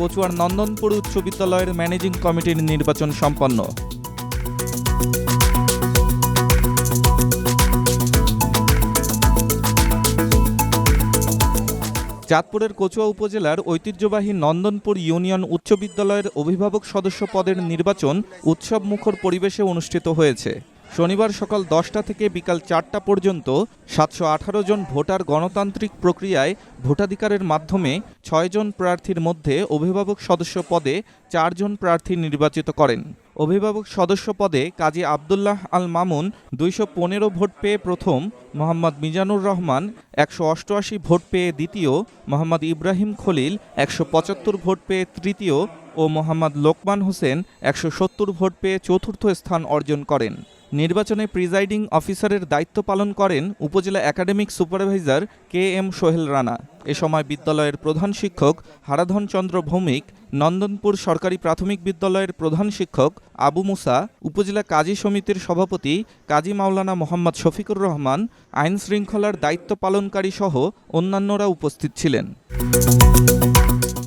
কচুয়ার নন্দনপুর উচ্চ বিদ্যালয়ের ম্যানেজিং কমিটির নির্বাচন সম্পন্ন। চাঁদপুরের কচুয়া উপজেলার ঐতিহ্যবাহী নন্দনপুর ইউনিয়ন উচ্চ বিদ্যালয়ের অভিভাবক সদস্য পদের নির্বাচন উৎসব মুখর পরিবেশে অনুষ্ঠিত হয়েছে। শনিবার সকাল দশটা থেকে বিকাল চারটা পর্যন্ত সাতশো আঠারো জন ভোটার গণতান্ত্রিক প্রক্রিয়ায় ভোটাধিকারের মাধ্যমে ছয়জন প্রার্থীর মধ্যে অভিভাবক সদস্য পদে চারজন প্রার্থী নির্বাচিত করেন। অভিভাবক সদস্য পদে কাজী আবদুল্লাহ আল মামুন দুইশো পনেরো ভোট পেয়ে প্রথম, মোহাম্মদ মিজানুর রহমান একশো অষ্টআশি ভোট পেয়ে দ্বিতীয়, মোহাম্মদ ইব্রাহিম খলিল একশো পঁচাত্তর ভোট পেয়ে তৃতীয় ও মোহাম্মদ লোকমান হোসেন একশো সত্তর ভোট পেয়ে চতুর্থ স্থান অর্জন করেন। নির্বাচনে প্রিজাইডিং অফিসারের দায়িত্ব পালন করেন উপজেলা academic supervisor K M Sohel Rana. এ সময় বিদ্যালয়ের প্রধান শিক্ষক হারাধন চন্দ্র ভৌমিক, নন্দনপুর সরকারি প্রাথমিক বিদ্যালয়ের প্রধান শিক্ষক আবু মুসা, উপজেলা কাজী সমিতির সভাপতি কাজী মাওলানা মোহাম্মদ শফিকুর রহমান আইন শৃঙ্খলার দায়িত্ব পালনকারী সহ অন্যান্যরা উপস্থিত ছিলেন।